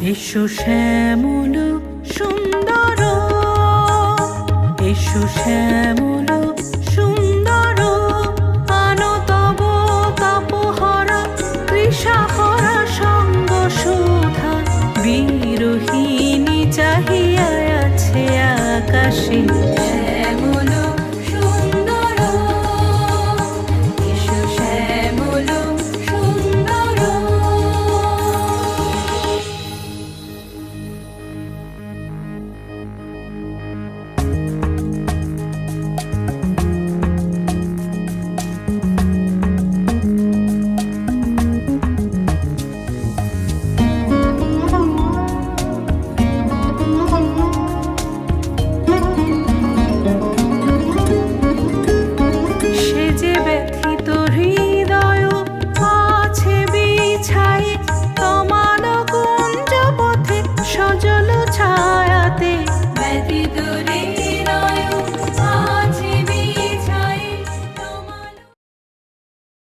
এসো শ্যামল সুন্দর, এসো শ্যামল সুন্দর আনতব তাপহরা কৃষাহরা সঙ্গ সুধা। বিরোহিনী চাহিয়া আছে আকাশে। ছায়